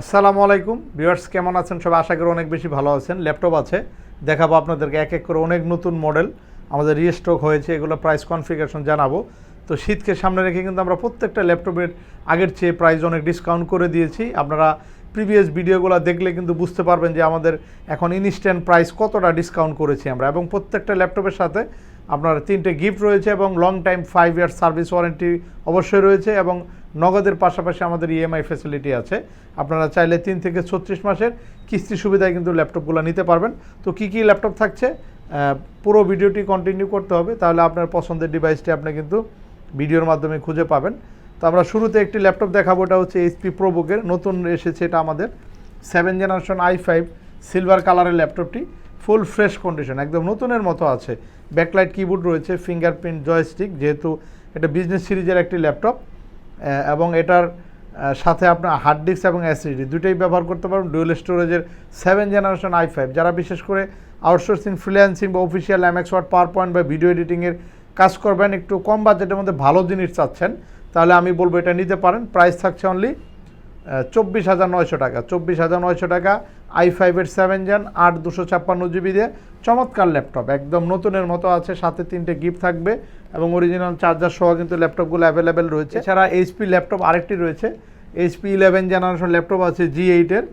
আসসালামু আলাইকুম। ভিউয়ার্স, কেমন আছেন? সবাই আশা করি অনেক বেশি ভালো আছেন। ল্যাপটপ আছে। দেখাবো আপনাদেরকে এক এক করে অনেক নতুন মডেল। আমাদের রিস্টক হয়েছে, এগুলো প্রাইস কনফিগারেশন জানাব। তো শীতকে সামনে রেখে কিন্তু আমরা প্রত্যেকটা ল্যাপটপের আগের চেয়ে প্রাইস অনেক ডিসকাউন্ট করে দিয়েছি। আপনারা প্রিভিয়াস ভিডিওগুলো দেখলে কিন্তু বুঝতে পারবেন যে আমাদের এখন ইনস্ট্যান্ট প্রাইস কতটা ডিসকাউন্ট করেছি আমরা। এবং প্রত্যেকটা ল্যাপটপের সাথে আপনার তিনটে গিফট রয়েছে এবং long time five year service warranty অবশ্যই রয়েছে এবং নগদের পাশাপাশি আমাদের ইএমআই ফ্যাসিলিটি আছে। আপনারা চাইলে তিন থেকে ছত্রিশ মাসের কিস্তি সুবিধায় কিন্তু ল্যাপটপগুলো নিতে পারবেন। তো কী কী ল্যাপটপ থাকছে? পুরো ভিডিওটি কন্টিনিউ করতে হবে, তাহলে আপনার পছন্দের ডিভাইসটি আপনি কিন্তু ভিডিওর মাধ্যমে খুঁজে পাবেন। তো আমরা শুরুতে একটি ল্যাপটপ দেখাবো এটা হচ্ছে এইচপি প্রোবুকের নতুন এসেছে এটা আমাদের seven generation i five silver কালারের ল্যাপটপটি ফুল ফ্রেশ কন্ডিশন একদম নতুনের মতো আছে। ব্যাকলাইট কিবোর্ড রয়েছে ফিঙ্গারপ্রিন্ট জয়স্টিক যেহেতু এটা বিজনেস সিরিজের একটি ল্যাপটপ এবং এটার সাথে আপনার হার্ড ডিস্ক এবং অ্যাসিডি দুটোই ব্যবহার করতে পারবেন ডুয়েল স্টোরেজের সেভেন জেনারেশন আই ফাইভ যারা বিশেষ করে আউটসোর্সিং ফ্রিল্যান্সিং বা official MS word power point বা ভিডিও এডিটিংয়ের কাজ করবেন, একটু কম বাজেটের মধ্যে ভালো জিনিস চাচ্ছেন, তাহলে আমি বলব এটা নিতে পারেন। প্রাইস থাকছে অনলি চব্বিশ হাজার নয়শো টাকা, চব্বিশ হাজার নয়শো টাকা আই ফাইভের সেভেন জেন আট দুশো ছাপ্পান্ন জিবি দিয়ে চমৎকার ল্যাপটপ একদম নতুনের মতো আছে, সাথে তিনটে গিফট থাকবে এবং অরিজিনাল চার্জার সহ কিন্তু ল্যাপটপগুলো অ্যাভেলেবেল রয়েছে। এছাড়া এইচপি ল্যাপটপ আরেকটি রয়েছে এইচপি ইলেভেন জেনারেশন ল্যাপটপ আছে জি এইটের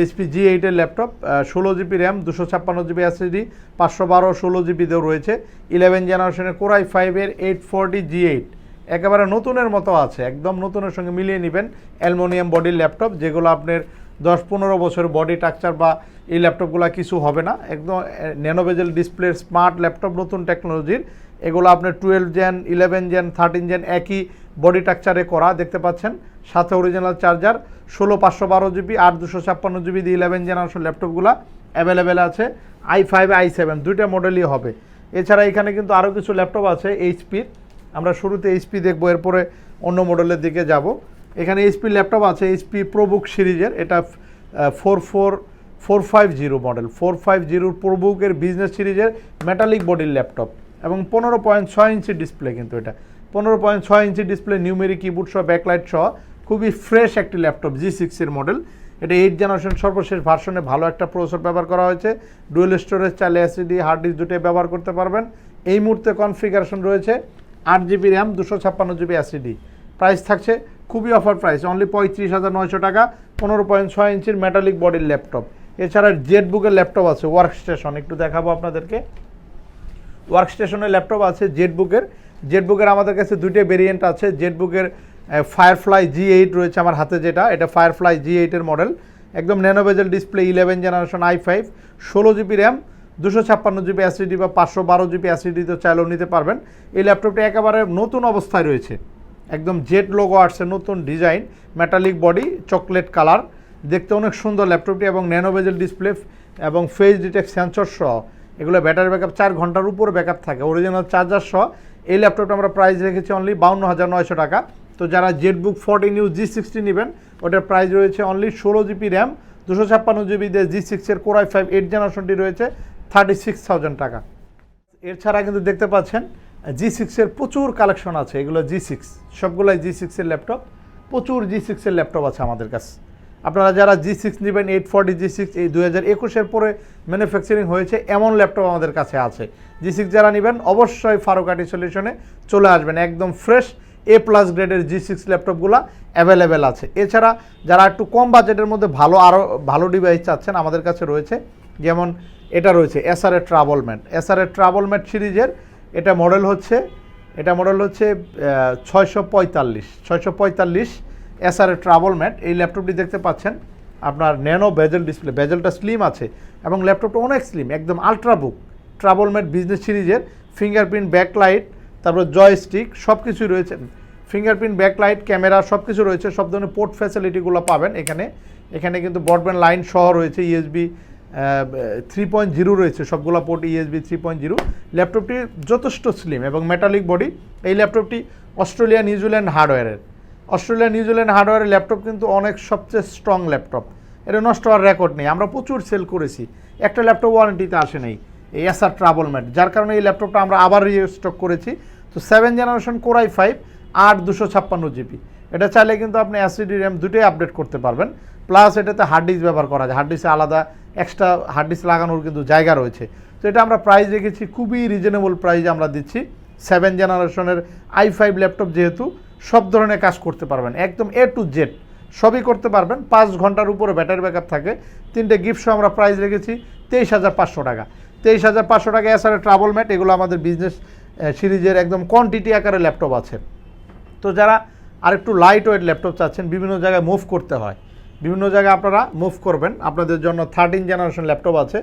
এইচপি জি এইটের ল্যাপটপ ষোলো জিবি র্যাম দুশো ছাপ্পান্ন জিবি এসএসডি পাঁচশো বারো, ষোলো জিবিতেও রয়েছে। ইলেভেন জেনারেশনের কোরাই ফাইভের এইট ফোরটি জি এইট একেবারে নতুনের মতো আছে, একদম নতুনের সঙ্গে মিলিয়ে নেবেন অ্যালমোনিয়াম বডির ল্যাপটপ, যেগুলো আপনার দশ পনেরো বছর বডি টাকচার বা এই ল্যাপটপগুলো কিছু হবে না। একদম ন্যানোভেজেল ডিসপ্লের স্মার্ট ল্যাপটপ, নতুন টেকনোলজির। এগুলো আপনার twelve gen, eleven gen, thirteen gen একই বডি টাকচারে করা দেখতে পাচ্ছেন। সাথে অরিজিনাল চার্জার, ষোলো পাঁচশো বারো জিবি, আট দুশো ছাপ্পান্ন জিবি দিয়ে ইলেভেন জেনারেশন ল্যাপটপগুলো অ্যাভেলেবেল আছে। আই ফাইভ, আই সেভেন, দুইটা মডেলই হবে। এছাড়া এখানে কিন্তু আরও কিছু ল্যাপটপ আছে, এইচপির। আমরা শুরুতে এইচপি দেখব, এরপরে অন্য মডেলের দিকে যাব। এখানে এইচপি ল্যাপটপ আছে এইচপি প্রোবুক সিরিজের, এটা four four four five zero model four five জিরোর প্রোবুকের বিজনেস সিরিজের মেটালিক বডির ল্যাপটপ এবং পনেরো পয়েন্ট ছয় ইঞ্চি ডিসপ্লে কিন্তু এটা। পনেরো পয়েন্ট ছয় ইঞ্চি ডিসপ্লে নিউমেরিক কিবোর্ড সহ ব্যাকলাইট সহ, খুবই ফ্রেশ একটি ল্যাপটপ জি সিক্সের মডেল এটা এইট জেনারেশন সর্বশেষ ভার্সনে ভালো একটা প্রসেসর ব্যবহার করা হয়েছে। ডুয়েল স্টোরেজ চাইলে এসিডি হার্ড ডিস্ক দুটোই ব্যবহার করতে পারবেন। এই মুহূর্তে কনফিগারেশন রয়েছে আট জিবি র্যাম, দুশো ছাপ্পান্ন জিবি এসিডি প্রাইস থাকছে খুবই অফার প্রাইস অনলি পঁয়ত্রিশ হাজার নয়শো টাকা, পনেরো পয়েন্ট ছয় ইঞ্চির মেটালিক বডির ল্যাপটপ এছাড়া জেট বুকের ল্যাপটপ আছে ওয়ার্ক স্টেশন একটু দেখাবো আপনাদেরকে। ওয়ার্ক স্টেশনের ল্যাপটপ আছে জেটবুকের জেটবুকের আমাদের কাছে দুইটা ভেরিয়েন্ট আছে জেটবুকের ফায়ারফ্লাই জি এইট রয়েছে আমার হাতে যেটা, এটা ফায়ারফ্লাই জি এইটের মডেল একদম nano bezel display eleven generation i five ষোলো জিবি র্যাম দুশো ছাপ্পান্ন জিবি অ্যাসিডি বা পাঁচশো বারো জিবি অ্যাসিডি তো চাইলেও নিতে পারবেন। এই ল্যাপটপটা একেবারে নতুন অবস্থায় রয়েছে। একদম জেট লোগো আসছে, নতুন design metallic body chocolate colour দেখতে অনেক সুন্দর ল্যাপটপটি এবং ন্যানোভেজেল ডিসপ্লে এবং ফেস ডিটেক্ট সেন্সর সহ। এগুলো ব্যাটারি ব্যাকআপ চার ঘণ্টার উপর ব্যাকআপ থাকে অরিজিনাল চার্জার সহ। এই ল্যাপটপটা আমরা প্রাইস রেখেছি অনলি বাউন্ন হাজার নয়শো টাকা। তো যারা ZBook fourteen U G sixty নেবেন, ওটার প্রাইস রয়েছে অনলি ষোলো জিবি র্যাম দুশো ছাপ্পান্ন জিবি দিয়ে জি সিক্সের কোরাই ফাইভ এইট জেনারেশনটি রয়েছে। থার্টি সিক্স থাউজেন্ড টাকা এছাড়া কিন্তু দেখতে পাচ্ছেন জি সিক্সের প্রচুর কালেকশন আছে। এগুলো জি সিক্স সবগুলোই জি সিক্সের ল্যাপটপ প্রচুর জি সিক্সের ল্যাপটপ আছে আমাদের কাছে। আপনারা যারা জি সিক্স নেবেন এইট ফর্টি জি সিক্স এই দু হাজার একুশের পরে ম্যানুফ্যাকচারিং হয়েছে, এমন ল্যাপটপ আমাদের কাছে আছে। জি সিক্স যারা নেবেন, অবশ্যই ফারুকাটি সলিউশনে চলে আসবেন। একদম ফ্রেশ এ প্লাস গ্রেডের জি সিক্স ল্যাপটপগুলো অ্যাভেলেবেল আছে। এছাড়া যারা একটু কম বাজেটের মধ্যে ভালো আরও ভালো ডিভাইস চাচ্ছেন, আমাদের কাছে রয়েছে। যেমন এটা রয়েছে Acer travel mate Acer travel mate সিরিজের এটা মডেল হচ্ছে, এটা মডেল হচ্ছে ছয়শো পঁয়তাল্লিশ। ছয়শো পঁয়তাল্লিশ এসআর এ ট্রাভেল ম্যাট এই ল্যাপটপটি দেখতে পাচ্ছেন। আপনার ন্যানো বেজেল ডিসপ্লে বেজেলটা স্লিম আছে এবং ল্যাপটপটা অনেক স্লিম একদম ultra book travel mate business সিরিজের ফিঙ্গারপ্রিন্ট ব্যাকলাইট তারপর জয়স্টিক সব কিছুই রয়েছে। ফিঙ্গারপ্রিন্ট ব্যাকলাইট ক্যামেরা সব কিছু রয়েছে। সব ধরনের পোর্ট ফ্যাসিলিটিগুলো পাবেন এখানে। এখানে কিন্তু ব্রডব্যান্ড লাইন সহ রয়েছে ইএসবি থ্রি পয়েন্ট জিরো রয়েছে, সবগুলো port USB three point zero ল্যাপটপটি যথেষ্ট স্লিম এবং মেটালিক বডি এই ল্যাপটপটি অস্ট্রেলিয়া নিউজিল্যান্ড হার্ডওয়্যারের অস্ট্রেলিয়া নিউজিল্যান্ড হার্ডওয়্যারের ল্যাপটপ কিন্তু অনেক সবচেয়ে স্ট্রং ল্যাপটপ। এটা নষ্ট হওয়ার রেকর্ড নেই। আমরা প্রচুর সেল করেছি। একটা ল্যাপটপ ওয়ারেন্টিতে আসে নাই। এই এসআর ট্রাভেল ম্যাট যার কারণে এই ল্যাপটপটা আমরা আবার রিস্টক করেছি। তো সেভেন জেনারেশন কোরাই ফাইভ আট দুশো ছাপ্পান্ন জিবি এটা চাইলে কিন্তু আপনি অ্যাসিডি র্যাম দুটোই আপডেট করতে পারবেন। প্লাস এটাতে হার্ড ডিস্ক ব্যবহার করা যায়। হার্ড ডিস্কে আলাদা এক্সট্রা হার্ড ডিস্ক লাগানোর কিন্তু জায়গা রয়েছে। তো এটা আমরা প্রাইস রেখেছি, খুবই রিজনেবল প্রাইসে আমরা দিচ্ছি। সেভেন জেনারেশনের আই ফাইভ ল্যাপটপ যেহেতু, সব ধরনের কাজ করতে পারবেন। একদম এ টু জেড সবই করতে পারবেন। পাঁচ ঘণ্টার উপরে ব্যাটারি ব্যাকআপ থাকে। তিনটে গিফট সহ আমরা প্রাইস রেখেছি, তেইশ হাজার পাঁচশো টাকা। তেইশ হাজার পাঁচশো টাকা এছাড়া ট্রাভেল ম্যাট এগুলো আমাদের বিজনেস সিরিজের একদম কোয়ান্টিটি আকারে ল্যাপটপ আছে। তো যারা আরেকটু লাইট ওয়েট ল্যাপটপ চাচ্ছেন, বিভিন্ন জায়গায় মুভ করতে হয়। বিভিন্ন জায়গায় আপনারা মুভ করবেন। আপনাদের জন্য থার্টিন জেনারেশন ল্যাপটপ আছে,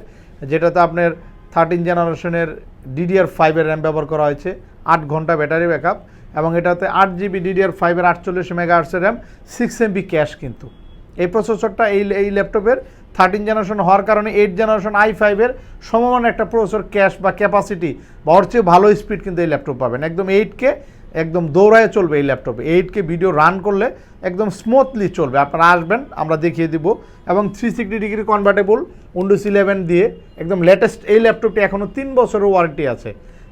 যেটাতে আপনার থার্টিন জেনারেশনের ডিডিআর ফাইভের র্যাম ব্যবহার করা হয়েছে, আট ঘণ্টা ব্যাটারি ব্যাকআপ এবং এটাতে আট জিবি ডিডিআর ফাইভের আটচল্লিশ মেগাহার্সের র্যাম সিক্স এমবি ক্যাশ কিন্তু। এই প্রসেসরটা এই এই ল্যাপটপের থার্টিন জেনারেশন হওয়ার কারণে এইট জেনারেশন আই ফাইভের সমমান একটা প্রসেসর ক্যাশ বা ক্যাপাসিটি বা ওর চেয়ে ভালো স্পিড কিন্তু এই ল্যাপটপ পাবেন। একদম এইটকে একদম দৌড়ায় চলবে এই ল্যাপটপে। এইটকে ভিডিও রান করলে একদম স্মুথলি চলবে। আপনারা আসবেন, আমরা দেখিয়ে দিব। এবং three sixty degree convertible Windows eleven দিয়ে একদম লেটেস্ট এই ল্যাপটপটি এখনও তিন বছরের ওয়ারেন্টি আছে।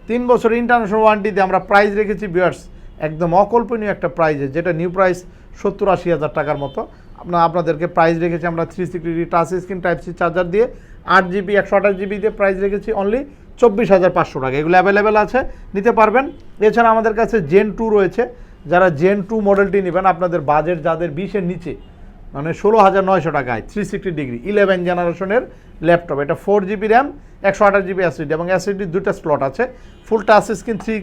তিন বছর ইন্টারন্যাশনাল ওয়ারেন্টি আমরা প্রাইস রেখেছি বিয়ার্স একদম অকল্পনীয় একটা প্রাইজে যেটা নিউ প্রাইস সত্তর আশি হাজার টাকার মতো। আপনার আপনাদেরকে প্রাইস রেখেছি আমরা three sixty degree touch screen type C charger দিয়ে। আট জিবি একশো আঠাশ জিবি দিয়ে প্রাইস রেখেছি অনলি চব্বিশ হাজার পাঁচশো টাকা। এগুলো অ্যাভেলেবেল আছে, নিতে পারবেন। এছাড়া আমাদের কাছে জেন টু রয়েছে। যারা জেন টু মডেলটি নেবেন, আপনাদের বাজেট যাদের বিশের নিচে মানে ষোলো হাজার নয়শো টাকায় থ্রি সিক্সটি ডিগ্রি ইলেভেন জেনারেশনের ল্যাপটপ এটা ফোর জিবি র্যাম একশো আঠাশ জিবি অ্যাসিডি এবং অ্যাসিডি দুটো স্লট আছে full touch screen three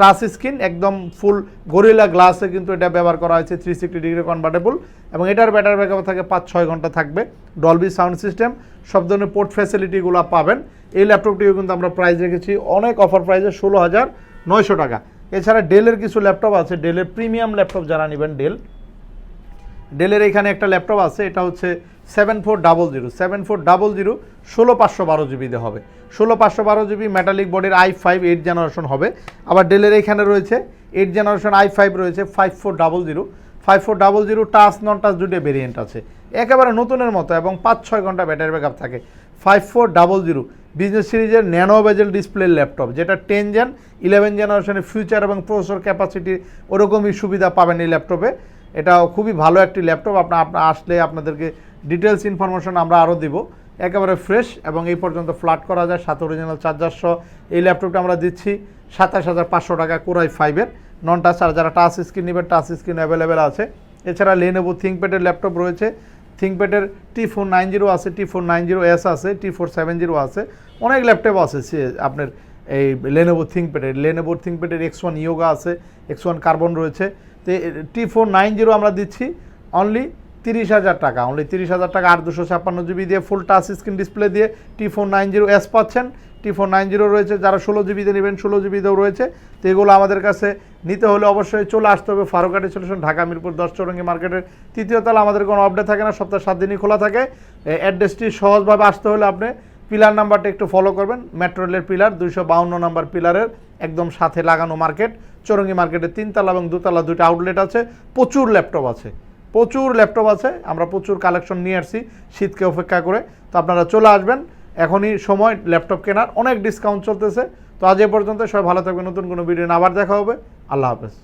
touch screen একদম ফুল গরিলা গ্লাসে কিন্তু এটা ব্যবহার করা হয়েছে থ্রি সিক্সটি ডিগ্রি কনভার্টেবল এবং এটার ব্যাটারি ব্যাকআপ থাকে পাঁচ, ছয় ঘণ্টা থাকবে ডলবি সাউন্ড সিস্টেম সব ধরনের পোর্ট ফ্যাসিলিটিগুলো পাবেন, এই ল্যাপটপটিও কিন্তু আমরা প্রাইস রেখেছি, অনেক অফার প্রাইসে ষোলো হাজার নয়শো টাকা। এছাড়া ডেলের কিছু ল্যাপটপ আছে ডেলের প্রিমিয়াম ল্যাপটপ যারা নেবেন ডেল ডেলের এখানে একটা ল্যাপটপ আছে, এটা হচ্ছে seven four double zero seven four double zero ষোলো পাঁচশো বারো জিবিতে হবে। ষোলো পাঁচশো বারো জিবি মেটালিক বডির আই ফাইভ এইট জেনারেশন হবে। আবার ডেলের এখানে রয়েছে এইট জেনারেশন আই ফাইভ রয়েছে five four double zero five four double zero touch non touch দুটো ভেরিয়েন্ট আছে। একেবারে নতুনের মতো এবং পাঁচ ছয় ঘণ্টা ব্যাটারি ব্যাকআপ থাকে। Five four double zero business সিরিজের ন্যানো বেজেল ডিসপ্লে ল্যাপটপ, যেটা টেন জেন ইলেভেন জেনারেশনের ফিউচার এবং প্রসেসর ক্যাপাসিটি ওরকমই সুবিধা পাবেন এই ল্যাপটপে। এটা খুবই ভালো একটি ল্যাপটপ। আপনার আপনার আসলে আপনাদেরকে ডিটেলস ইনফরমেশন আমরা আরও দিব। একেবারে ফ্রেশ এবং এই পর্যন্ত ফ্ল্যাট করা যায় সাত অরিজিনাল চার্জার সহ। এই ল্যাপটপটা আমরা দিচ্ছি সাতাশ হাজার পাঁচশো টাকা কোরাই ফাইভের নন টাচ আর যারা টাচ স্ক্রিন নেবেন টাচ স্ক্রিন অ্যাভেলেবেল আছে। এছাড়া লেনেবো থিঙ্কপ্যাডের ল্যাপটপ রয়েছে। থিঙ্কপ্যাডের টি ফোর নাইন জিরো আছে T four nine zero S আছে টি ফোর সেভেন জিরো আছে। অনেক ল্যাপটপ আছে, সে আপনার এই লেনেবো থিঙ্কপ্যাডের লেনেবোর থিঙ্কপ্যাডের এক্স ওয়ান ইয়োগা আছে এক্স ওয়ান কার্বন রয়েছে। তো টি ফোর নাইন জিরো আমরা দিচ্ছি অনলি তিরিশ হাজার টাকা অনলি তিরিশ হাজার টাকা আট দুশো ছাপ্পান্ন জিবি দিয়ে ফুল টাচ স্ক্রিন ডিসপ্লে দিয়ে T four nine zero S পাচ্ছেন। টি ফোর নাইন জিরো রয়েছে, যারা ষোলো জিবিতে নেবেন, ষোলো জিবিতেও রয়েছে। তো এগুলো আমাদের কাছে নিতে হলে অবশ্যই চলে আসতে হবে ফারুকাটি সলিউশন ঢাকা, মিরপুর, দশ চৌরঙ্গি মার্কেটের তৃতীয় তলা। আমাদের কোনো আপডেট থাকে না, সপ্তাহে সাত দিনই খোলা থাকে। অ্যাড্রেসটি সহজভাবে আসতে হলে আপনি পিলার নাম্বারটা একটু ফলো করবেন। মেট্রো রেলের পিলার দুইশো বাউন্ন নাম্বার পিলারের একদম সাথে লাগানো মার্কেট চৌরঙ্গি মার্কেটে তিনতলা এবং দুতলা দুইটা আউটলেট আছে। প্রচুর ল্যাপটপ আছে। প্রচুর ল্যাপটপ আছে। আমরা প্রচুর কালেকশন নিয়ে আসছি শীতকে অপেক্ষা করে। তো আপনারা চলে আসবেন। এখনই সময় ল্যাপটপ কেনার। অনেক ডিসকাউন্ট চলতেছে। তো আজ এ পর্যন্ত সবাই ভালো থাকবে নতুন কোনো ভিডিও আবার দেখা হবে। আল্লাহ হাফেজ।